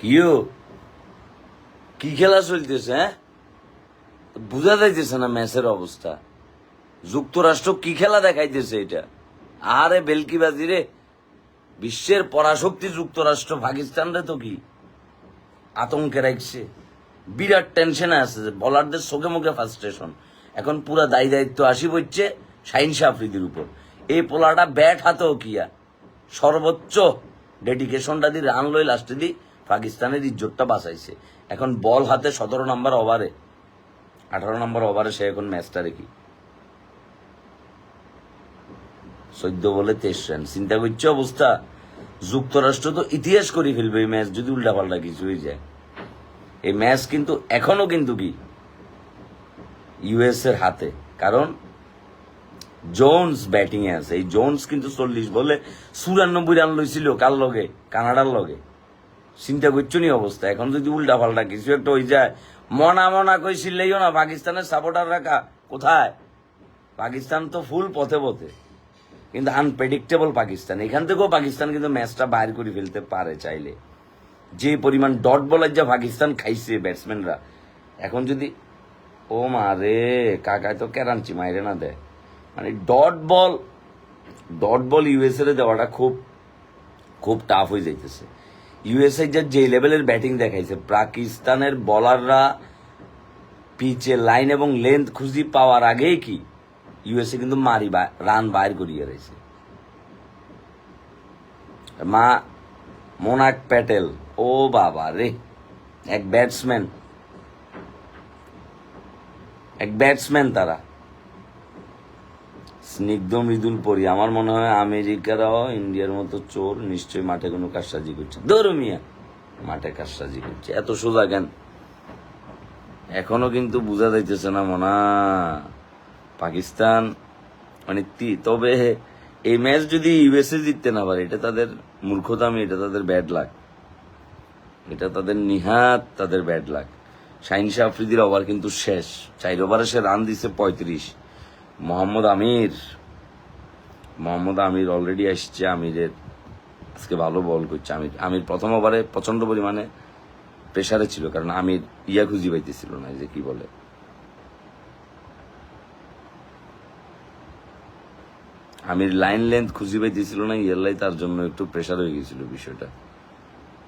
কিও? কি খেলা চলতেছে হ্যাঁ? বোঝা যাইতেছে না ম্যাচের অবস্থা। যুক্তরাষ্ট্র কি খেলা দেখাইতেছে এটা? আরে বেলকিবাজি রে বিশ্বের পরাশক্তি যুক্তরাষ্ট্র পাকিস্তান রে তো কি? আতঙ্কে রাখছে বিরাট টেনশনে আছে যে বলারদের চোখে মুখে ফার্স্ট্রেশন এখন পুরা দায়ী দায়িত্ব আসি পড়ছে শাহিন শাহ আফ্রিদির উপর। এই পোলাটা ব্যাট হাতেও কিয়া। সর্বোচ্চ ডেডিকেশনটা দিয়ে রান লই লাস্টে দি পাকিস্তানের ইজ্জতটা বাঁচাইছে। এখন বল হাতে সতেরো নম্বর ওভারে। আঠারো নম্বর ওভারে সে এখন ম্যাচটা রেখি চোদ্দ বলে তেইশ রান। চিন্তা করছে অবস্থা। যুক্তরাষ্ট্র তো ইতিহাস করে ফেলবে এই ম্যাচ, যদি উল্টাপাল্টা কিছু হয়ে যায়। এই ম্যাচ কিন্তু, এখনও কিন্তু কি? ইউএস এর হাতে। কারণ, জোনস ব্যাটিং এ আছে। এই জোনস কিন্তু চল্লিশ বলে চুরানব্বই রান লইছিল কার লগে? কানাডার লগে। চিন্তা করছ নি অবস্থা। এখন যদি উল্টা পাল্টা কিছু একটা হয়ে যায়, মনা মনা কইছিলেইও না, পাকিস্তানের সাপোর্টার রাখা কোথায়? পাকিস্তান তো ফুল পথে পথে। কিন্তু আনপ্রেডিক্টেবল পাকিস্তান। এখান থেকেও পাকিস্তান কিন্তু ম্যাচটা বাইর করে ফেলতে পারে চাইলে। যে পরিমাণ ডট বলার যা পাকিস্তান খাইছে ব্যাটসম্যানরা এখন যদি, ও মারে কাকায় তো কেরাঞ্চি মাইরে না দেয়। মানে dot ball dot ball USA দেওয়াটা খুব খুব টাফ হয়ে যাইতেছে। ইউএসএ যা যে লেভেলের ব্যাটিং দেখাইছে, পাকিস্তানের বলাররা পিচে লাইন এবং লেন্থ খুঁজি পাওয়ার আগেই কি ইউএসএ কিন্তু মারি রান বাইর করিয়ে রয়েছে মা মোনাক প্যাটেল ও বাবা রে, এক ব্যাটসম্যান এক ব্যাটসম্যান তারা। স্নিগ্ধ মৃদুল পরি। আমার মনে হয় আমেরিকারাও ইন্ডিয়ার মতো চোর নিশ্চয়ই মাঠে কোনো কাজসাজি করছে। ধর্মিয়া মাঠে কাজসাজি করছে। এত সোজা জ্ঞান এখনও কিন্তু বোঝা যাইতেছে না মনা। পাকিস্তান মানে তবে এই ম্যাচ যদি ইউএসএ জিততে না পারে, এটা তাদের মূর্খতামি, এটা তাদের ব্যাড লাগ এটা তাদের নিহাত, তাদের ব্যাড লাগ শাহিন শাহ আফ্রিদির ওভার কিন্তু শেষ। চার ওভারে সে রান দিছে পঁয়ত্রিশ। মোহাম্মদ আমির। মোহাম্মদ আমির অলরেডি আসছে আমিরের। আজকে ভালো বল করছে। আমির আমির প্রথম ওভারে প্রচণ্ড পরিমাণে প্রেসারে ছিল, কারণ আমির ইয়া খুঁজি পাইতেছিল না যে কি বলে। আমির লাইন লেন্থ খুঁজি পাইতেছিল না ইয়ারলাই তার জন্য একটু প্রেসার হয়ে গেছিল বিষয়টা।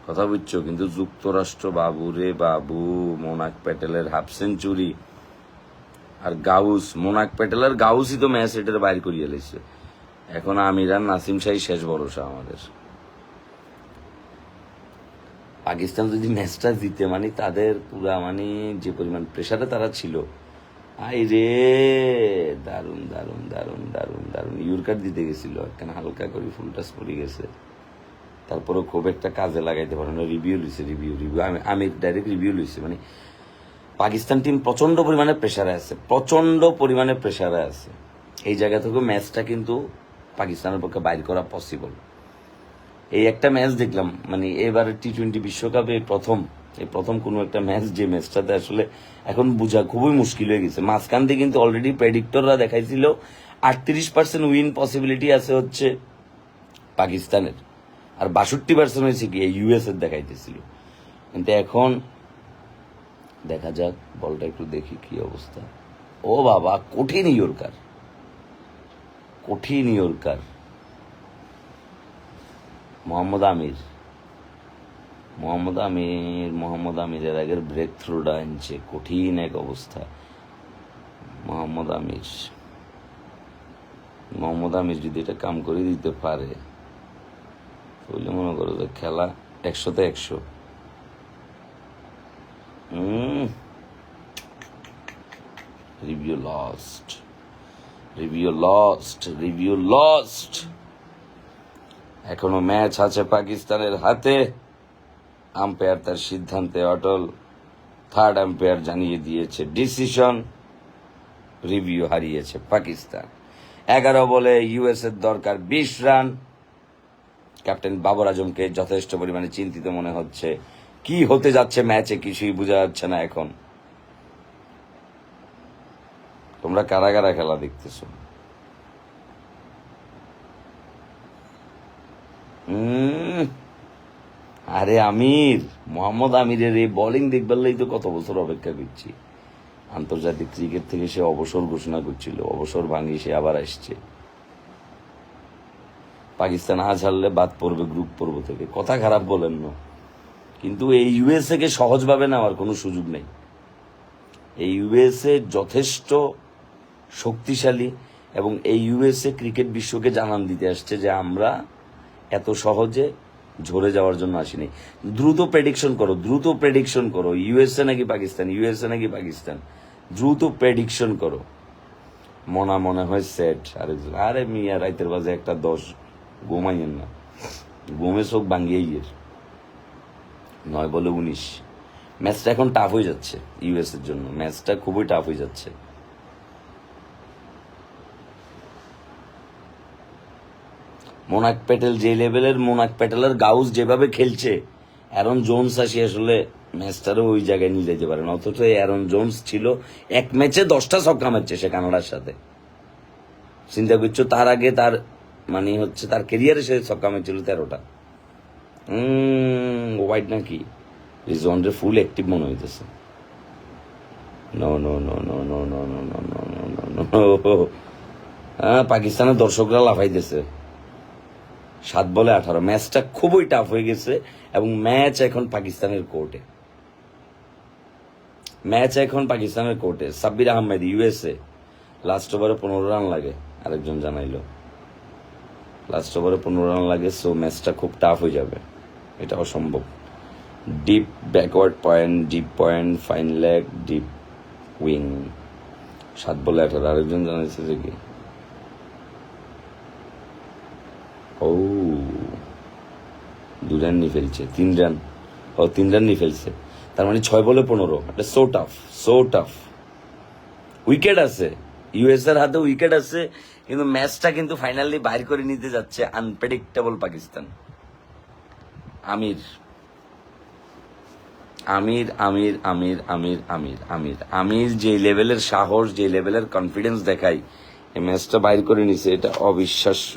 কথা বুঝছ, কিন্তু যুক্তরাষ্ট্র বাবু রে বাবু, মোনাক প্যাটেলের হাফ সেঞ্চুরি আর গাউস, মোনাক প্যাটেল আর গাউসই তো ম্যাচ এটার বাইর করিয়ে লেছে এখন আমির আর নাসিম শাহী শেষ ভরসা আমাদের। পাকিস্তান যদি ম্যাচটা জিতে মানে তাদের পুরা মানে যে পরিমাণ প্রেসারে তারা ছিল আই রে দারুণ দারুণ দারুণ দারুণ দারুণ ইউরকার দিতে গেছিল, একখানে হালকা করে ফুল টাচ পড়ে গেছে। তারপরে খুব একটা কাজে লাগাইতে পারে না রিভিউ লইছে রিভিউ রিভিউ আমি আমি ডাইরেক্ট রিভিউ লইছি মানে পাকিস্তান টিম প্রচণ্ড পরিমাণে প্রেসারে আছে প্রচণ্ড পরিমাণে প্রেসারে আছে। এই জায়গা থেকে ম্যাচটা কিন্তু পাকিস্তানের পক্ষে বাইর করা পসিবল এই একটা ম্যাচ দেখলাম মানে এবারে টি টোয়েন্টি বিশ্বকাপে প্রথম, এই প্রথম কোনো একটা ম্যাচ যে ম্যাচটাতে আসলে এখন বোঝা খুবই মুশকিল হয়ে গেছে। মাঝখান দিয়ে কিন্তু অলরেডি প্রেডিক্টররা দেখাইছিল, আটত্রিশ পার্সেন্ট উইন পসিবিলিটি আছে হচ্ছে পাকিস্তানের। আর বাষট্টি পার্সেন্ট হয়েছে কি ইউএস এর দেখাইতেছিল। কিন্তু এখন দেখা যাক, বলটা একটু দেখি কি অবস্থা। ও বাবা, কঠিন ইয়র্কার। কঠিন ইয়র্কার। মোহাম্মদ আমির। মোহাম্মদ আমির, মোহাম্মদ আমিরের আগের ব্রেক থ্রুটা আনছে কঠিন এক অবস্থা। মোহাম্মদ আমির। মোহাম্মদ আমির যদি এটা কাম করে দিতে পারে, তাহলে মনে করো যে খেলা একশোতে একশো। Review lost review lost review lost এখনও ম্যাচ আছে পাকিস্তানের হাতে। আম্পায়ার তার সিদ্ধান্তে অটল। থার্ড আম্পায়ার জানিয়ে দিয়েছে ডিসিশন রিভিউ হারিয়েছে পাকিস্তান। এগারো বলে ইউএস এর দরকার বিশ রান। ক্যাপ্টেন বাবর আজমকে যথেষ্ট পরিমাণে চিন্তিত মনে হচ্ছে। কি হতে যাচ্ছে ম্যাচে কিছুই বোঝা যাচ্ছে না এখন। তোমরা কারা কারা খেলা দেখতেছো? আরে আমির, মোহাম্মদ আমিরের এই বোলিং দেখবার তো কত বছর অপেক্ষা করছি। আন্তর্জাতিক ক্রিকেট থেকে সে অবসর ঘোষণা করছিল, অবসর ভাঙি সে আবার আসছে। পাকিস্তান আজ হারলে বাদ পড়বে গ্রুপ পর্ব থেকে। কথা খারাপ বলেন না। কিন্তু এই ইউএসএ কে সহজভাবে নেওয়ার কোনো সুযোগ নেই। এই ইউএসএ যথেষ্ট শক্তিশালী এবং এই ইউএসএ ক্রিকেট বিশ্বকে জানান দিতে আসছে যে আমরা এত সহজে ঝরে যাওয়ার জন্য আসিনি। দ্রুত প্রেডিকশন করো, দ্রুত প্রেডিকশন করো। ইউএসএ নাকি পাকিস্তান? ইউএসএ নাকি পাকিস্তান? দ্রুত প্রেডিকশন করো। মনা মনে হয় সেট আরেকজন। আরে মিয়া, রাইতের বাজে একটা দশ, ঘুমাইয়েন না। ঘুমে চোখ ভাঙ্গিয়ে গিয়ে নয় বলে উনিশ। ম্যাচটা এখন টাফ হয়ে যাচ্ছে ইউএস এর জন্য। ম্যাচটা খুবই টাফ হয়ে যাচ্ছে। মোনাক প্যাটেল যে লেভেলের মোনাক প্যাটেলের গাউস যেভাবে খেলছে অ্যারন জোনস আসি আসলে ম্যাচটারও ওই জায়গায় নিয়ে যেতে পারে না অথচ অ্যারন জোনস ছিল এক ম্যাচে দশটা ছক্কা মারছে সে কানাডার সাথে চিন্তা করছ তার আগে তার মানে হচ্ছে তার কেরিয়ারে সে ছক্কা মারছিল তেরোটা ওয়াইড নাকি রিজওয়ানরে ফুল অ্যাক্টিভ মনে হইতেছে হ্যাঁ পাকিস্তানের দর্শকরা লাফাইতেছে সাত বলে আঠারো। ম্যাচটা খুবই টাফ হয়ে গেছে এবং ম্যাচ এখন পাকিস্তানের কোর্টে। ম্যাচ এখন পাকিস্তানের কোর্টে। সাব্বির আহমেদ ইউএসএ লাস্ট ওভারে পনেরো রান লাগে, আরেকজন জানাইলো। লাস্ট ওভারে পনেরো রান লাগে সো ম্যাচটা খুব টাফ হয়ে যাবে। এটা অসম্ভব। Deep backward point deep point fine leg deep wing সাত বলে আঠারো, আরেকজন জানাইছে যে কি? ও, দু রান নিয়ে ফেলছে, তিন রান ও, তিন রান নিয়ে ফেলছে। তার মানে ছয় বলে পনেরো। এটা so tough so tough wicket আছে। ইউএস এর হাতে উইকেট আছে, কিন্তু ম্যাচটা কিন্তু ফাইনালি বাইর করে নিতে যাচ্ছে আনপ্রেডিক্টেবল পাকিস্তান। আমির। আমির আমির আমির আমির আমির আমির। আমির যে লেভেলের সাহস, যে লেভেলের কনফিডেন্স দেখাই এই ম্যাচটা বাইর করে নিছে, এটা অবিশ্বাস্য।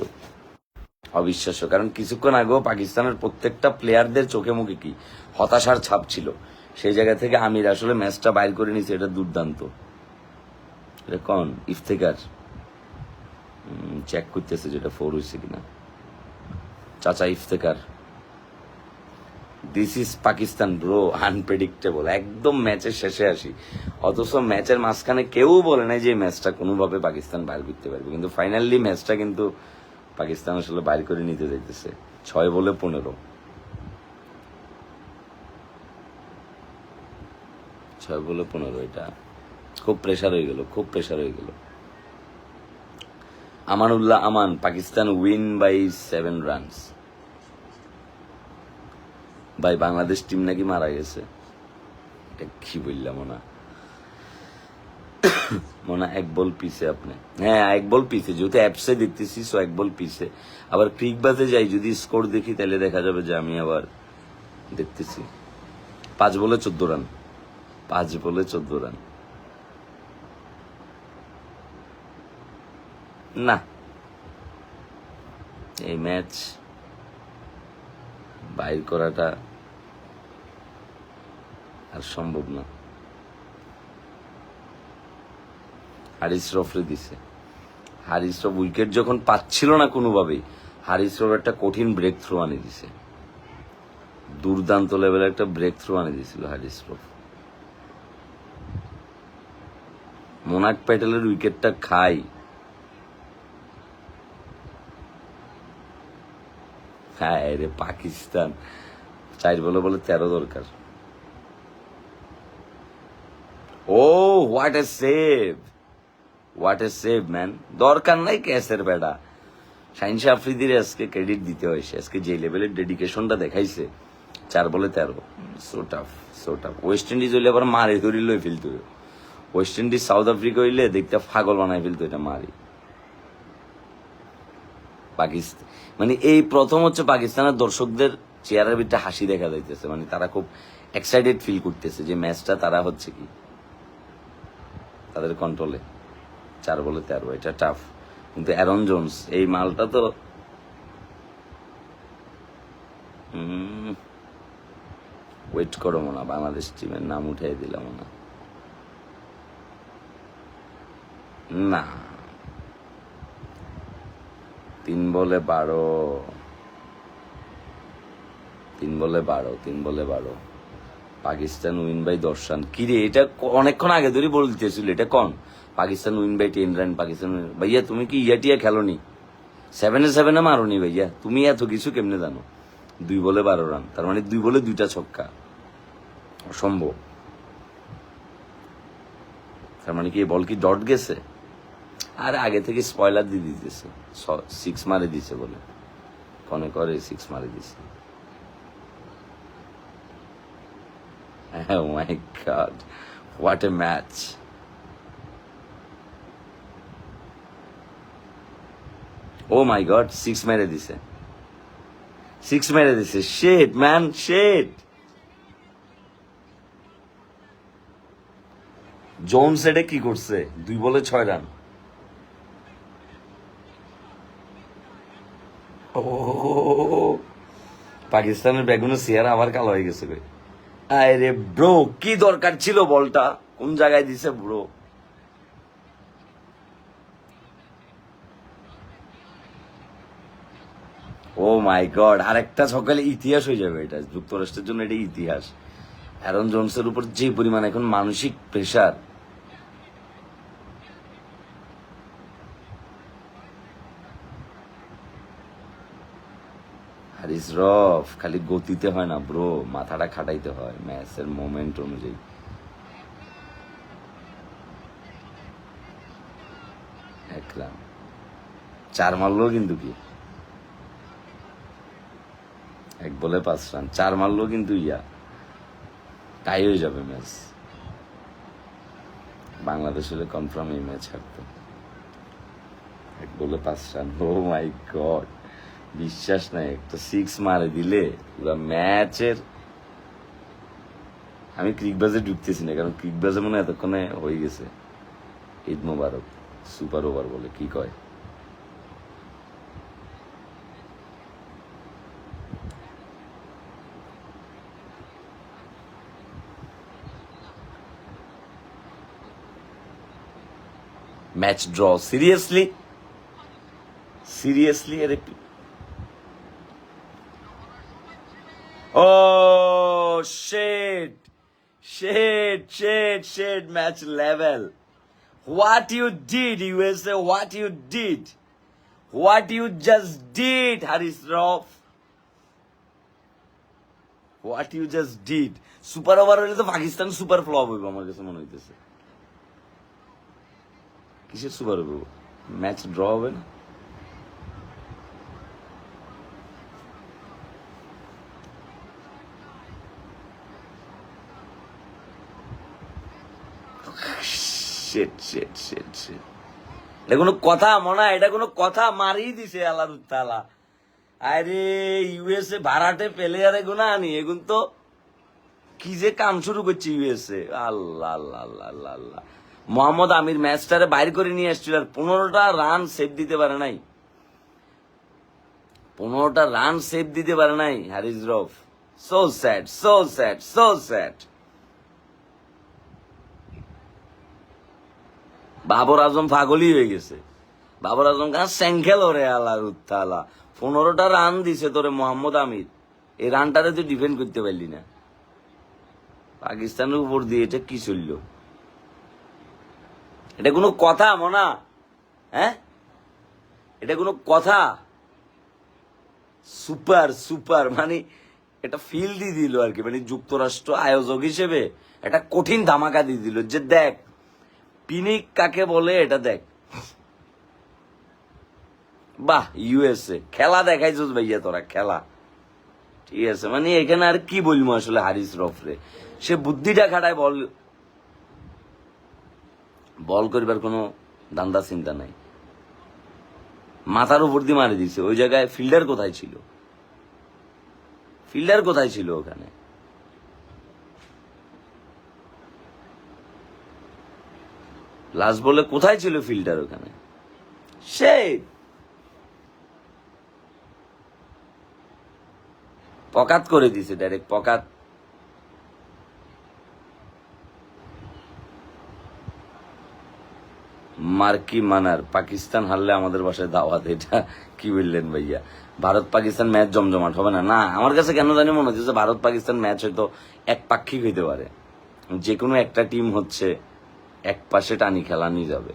অবিশ্বাস্য। কারণ কিছুক্ষণ আগেও পাকিস্তানের প্রত্যেকটা প্লেয়ারদের চোখে মুখে কি? হতাশার ছাপ ছিল। সেই জায়গা থেকে আমির আসলে ম্যাচটা বাইর করে নিছে এটা দুর্দান্ত। কন? ইফতেকার চেক করতেছে যেটা ফোর হয়েছে কিনা। চাচা Iftikhar this is Pakistan bro unpredictable একদম ম্যাচের শেষে আসি। অথচ ম্যাচের মাঝখানে কেউ বলে নাই যে ম্যাচটা কোনোভাবে পাকিস্তান বাইর করতে পারবে। কিন্তু ফাইনালি ম্যাচটা কিন্তু পাকিস্তান আসলে বাইর করে নিতে যাইতেছে ছয় বলে পনেরো। ছয় বলে পনেরো এটা। খুব প্রেশার হয়ে গেল, খুব প্রেশার হয়ে গেল। Amanullah Aman, Pakistan win by seven runs ভাই, বাংলাদেশ টিম নাকি মারা গেছে? এটা কি বললাম ওনা? মনে এক বল পিছে আপনি। হ্যাঁ এক বল পিছে। যেহেতু অ্যাপসে দেখতেছি সো এক বল পিছে। আবার ক্রিক বাজে যাই, যদি স্কোর দেখি, তাহলে দেখা যাবে যে আমি আবার দেখতেছি। পাঁচ বলে চোদ্দ রান। পাঁচ বলে চোদ্দ রান। না। এই ম্যাচ বাইর করাটা আর সম্ভব না। হারিস রফরে দিছে। হারিস রফ উইকেট যখন পাচ্ছিল না কোনোভাবেই, হারিস রফ একটা কঠিন ব্রেক থ্রু আনে দিছে। দুর্দান্ত লেভেলের একটা ব্রেক থ্রু আনে দিয়েছিল হারিস রফ। মোনাক প্যাটেলের উইকেটটা খাই। হ্যাঁ রে পাকিস্তান। চার বলে বলে তেরো দরকার। ও what a save what a save man দরকার নাই ক্যাসের বেড়া। সাইন্স আফ্রিদির আজকে ক্রেডিট দিতে হয়েছে। আজকে যে লেভেলের ডেডিকেশনটা দেখাইছে, চার বলে তেরো। So tough so tough West Indies হইলে আবার মারে ধরি লই ফেলতো। ওয়েস্ট ইন্ডিজ সাউথ আফ্রিকা হইলে দেখতে ফাগল বানাই ফেলতো এটা মারি। পাকিস্তান মানে এই প্রথম হচ্ছে পাকিস্তানের দর্শকদের চেয়ারের ভিতরে হাসি দেখা যাইতেছে। মানে তারা খুব এক্সাইটেড ফিল করতেছে যে ম্যাচটা তারা হচ্ছে কি? তাদের কন্ট্রোলে চার বলে তেরো, এটা টাফ কিন্তু অ্যারন জোন্স এই মালটা তো ওয়েট করো না বাংলাদেশ টিমের নাম উঠাই দিলাম না না। তিন বলে বারো। তিন বলে বারো, তিন বলে বারো। পাকিস্তান উইন বাই দশ রান। কি রে, এটা অনেকক্ষণ আগে ধরে বলতেছিল এটা কন? Pakistan win by ten run, Pakistan ভাইয়া, তুমি কি ইয়া টিয়া খেলোনি? সেভেনে সেভেনে মারোনি ভাইয়া। তুমি এত কিছু কেমনে জানো? দুই বলে বারো রান, তার মানে দুই বলে দুইটা ছক্কা। অসম্ভব। তার মানে কি বল কি ডট গেছে? আর আগে থেকে স্পয়লার দিয়ে দিতেছে। সিক্স মারে দিছে বলে। কনে করে সিক্স মারে দিছে। Oh my god. What a match. Oh my god, six মেরে দিছে। সিক্স মেরে দিছে। শেট ম্যান শেট জোন সেটে কি করছে? দুই বলে ছয় রান ও পাকিস্তানের বেগুনের চেয়ার আবার কালো হয়ে গেছে কই আরে ব্রো, কি দরকার ছিল বলটা? কোন জায়গায় দিছে ব্রো? ও মাই গড, আরেকটা সকালে ইতিহাস হয়ে যাবে এটা। যুক্তরাষ্ট্রের জন্য এটা ইতিহাস। অ্যারন জোনসের উপর যে পরিমাণ এখন মানসিক প্রেশার হারিস রফ খালি গতিতে হয় না ব্রো মাথাটা খাটাইতে হয় ম্যাচের মোমেন্ট অনুযায়ী। চার মারলো কিন্তু কি? এক বলে পাঁচ রান। চার মারলো কিন্তু ইয়া। টাই হয়ে যাবে ম্যাচ বাংলাদেশ হলে কনফার্ম এই ম্যাচ হারতো। এক বলে পাঁচ রান। ও মাই গড বিশ্বাস নাই, একটা সিক্স মারে দিলে পুরো ম্যাচের আমি ক্রিকবাজে ঢুকতেছি না, কারণ ক্রিকবাজে মনে এতক্ষণে হয়ে গেছে। ঈদ মোবারক, সুপার ওভার বলে, কি কয়? ম্যাচ ড্র সিরিয়াসলি সিরিয়াসলি আরে Oh shit! Shit, shit, shit, match level. What you did, USA, what you did. What you just did, Haris Rauf. What you just did. Super over হলে তো Pakistan super flop হইব আমার কাছে মনে হইতেছে কিসের super হইব ম্যাচ ড্র হবে না শিট শিট শিট শিট এটা কোনো কথা, মনে হয় এটা কোনো কথা মারিয়ে দিছে আল্লাহ তালা। আরে ইউএসএ ভাড়াটে পেলে আর এগুলো আনি এগুন তো কি যে কাম শুরু করছে ইউএসএ আল্লাহ আল্লাহ আল্লাহ আল্লাহ আল্লাহ। মোহাম্মদ আমির ম্যাচটারে বাইর করে নিয়ে আসছিল আর পনেরোটা রান সেভ দিতে পারে নাই। পনেরোটা রান সেভ দিতে পারে নাই Haris Rauf. So sad so sad so sad Babar Azam পাগলই হয়ে গেছে। বাবর আজম খান স্যাংখেল ওরে আল্লাহ উত্তালা পনেরোটা রান দিছে তোরে মোহাম্মদ আমির। এই রানটারে তুই ডিফেন্ড করতে পারলি না। পাকিস্তানের উপর দিয়ে এটা কি চলল? এটা কোনো কথা, মনা? হ্যাঁ? এটা কোনো কথা? সুপার সুপার মানে এটা ফিল দিয়ে দিল আর কি। মানে যুক্তরাষ্ট্র আয়োজক হিসেবে একটা কঠিন ধামাকা দিয়ে দিল যে দেখ পিনিক কাকে বলে এটা দেখ। বাহ, ইউএসএ। খেলা দেখাইছিস ভাইয়া তোরা, খেলা। ঠিক আছে মানে এখানে আর কি বলব আসলে হারিস রফরে? সে বুদ্ধিটা খাটায় বল। বল করবার কোনো দান্দা চিন্তা নাই। মাথার উপর দিয়ে মারি দিছে। ওই জায়গায় ফিল্ডার কোথায় ছিল? ফিল্ডার কোথায় ছিল ওখানে? লাস্ট বলে কোথায় ছিল ফিল্ডার ওখানে? সেই। পকাত করে দিছে ডাইরেক্ট পকাত। মার্কি মানার, পাকিস্তান হারলে আমাদের বাসায় দাওয়াত, এটা কি বললেন ভাইয়া? ভারত পাকিস্তান ম্যাচ জমজমাট, হবে না? না, আমার কাছে কেন জানি মনে হচ্ছে ভারত পাকিস্তান ম্যাচ হয়তো এক পাক্ষিক হইতে পারে। যে কোনো একটা টিম হচ্ছে এক পাশে টানি খেলানি যাবে।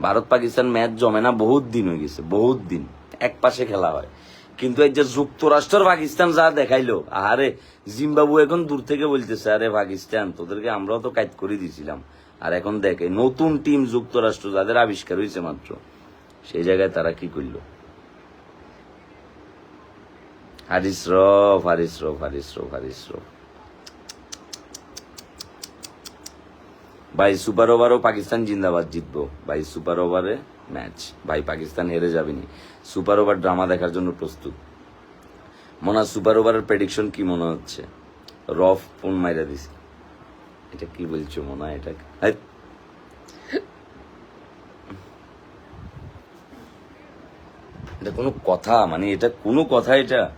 ভারত পাকিস্তান ম্যাচ জমে না, বহুত দিন হয়ে গেছে, বহুত দিন। এক পাশে খেলা হয়। কিন্তু এই যে যুক্তরাষ্ট্র, পাকিস্তান যা দেখাইলো আরে জিম্বাবু এখন দূর থেকে বলতেছে, আরে পাকিস্তান, তোদেরকে আমরাও তো কাজ করে দিয়েছিলাম আর এখন দেখে নতুন টিম যুক্তরাষ্ট্র, যাদের আবিষ্কার হয়েছে মাত্র, সেই জায়গায় তারা কি করল? হারিস রফ হারিস রফ হারিস রফ হারিস রফ। ভাই সুপার ওভারও পাকিস্তান জিন্দাবাদ জিতবো। ভাই সুপার ওভারে ম্যাচ। ভাই পাকিস্তান হেরে যাবেনি। সুপার ওভার ড্রামা দেখার জন্য প্রস্তুত। মনে হয় সুপার ওভারের প্রেডিকশন কি মনে হচ্ছে? রফ ফোন মাইরা দিছে। এটা কি বলছো মনে হয়? এটা। এটা কোনো কথা মানে এটা কোনো কথা এটা।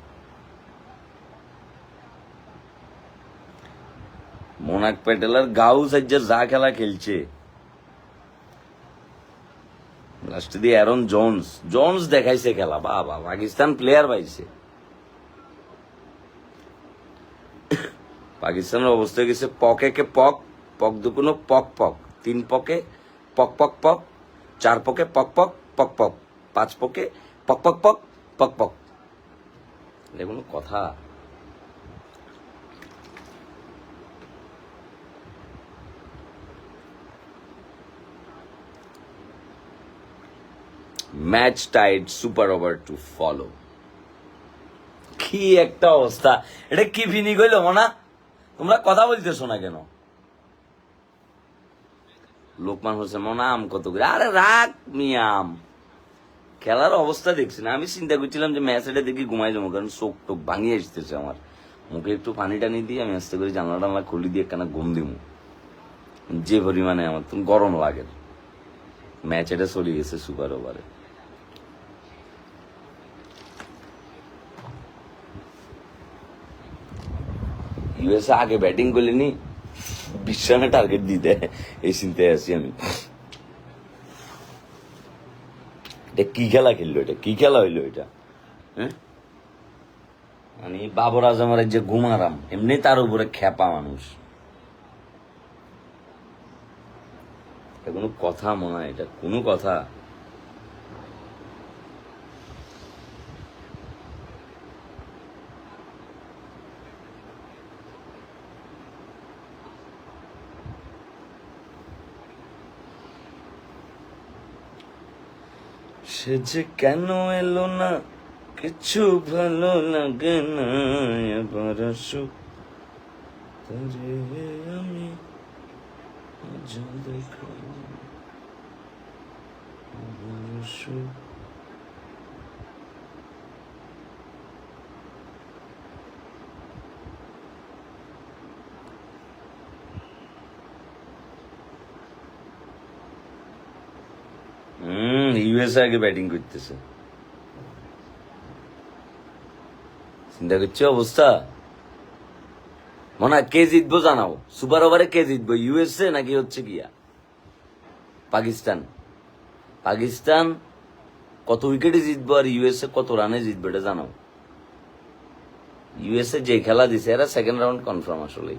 মোনাক প্যাটেলার গাউ সাজ্জার যা খেলা খেলছে। লাস্টে দিয়ে অ্যারন জোন্স জোন্স দেখাইছে খেলা, বাবা, পাকিস্তান প্লেয়ার পাইছে। পাকিস্তানের অবস্থা গেছে পকে কে পক পক দুকুনো পক পক। তিন পকে পক পক পক, চার পকে পক পক পক পক। পাঁচ পকে পক পক পক পক পক। কোনো কথা। Match tied super over to follow. কি একটা অবস্থা। এটা কি ফিনি কইলো, মনা? তোমরা কথা বলতেছো না কেন? লোকমান হোসেন, মনা, আম কত করে? আরে রাখ মিয়াম খেলার অবস্থা দেখছি না। আমি চিন্তা করছিলাম যে ম্যাচ এটা দেখি ঘুমাই যাব, কারণ চোখ টোক ভাঙিয়ে আসতেছে আমার। মুখে একটু পানি টানি দিয়ে আমি আস্তে করে জানলা টানলা খুলি দিয়ে একখানা ঘুম দিব যে পরিমাণে আমার, গরম লাগে। ম্যাচ এটা চলে গেছে সুপার ওভারে। ইউএসএ আগে ব্যাটিং করলেনি টার্গেট এই চিন্তায় আছি আমি। এটা কি খেলা খেললো এটা? কি খেলা হইল এটা? হ্যাঁ? মানে বাবর আজমের যে ঘুমারাম এমনি তার উপরে খেপা মানুষ। এটা কোনো কথা মনে হয়, এটা কোনো কথা। সে যে কেন এলো না? কিছু ভালো লাগে না এবার তরে আমি যা দেখো ইউএসএ আগে ব্যাটিং করতেছে। চিন্তা করছ অবস্থা? মনে হয় কে জিতবো জানাও। সুপার ওভারে কে জিতবো ইউএসএ নাকি হচ্ছে গিয়া? পাকিস্তান। পাকিস্তান কত উইকেটে জিতবো আর ইউএসএ কত রানে জিতবে এটা জানাও। ইউএসএ যে খেলা দিছে, এরা সেকেন্ড রাউন্ড কনফার্ম আসলেই।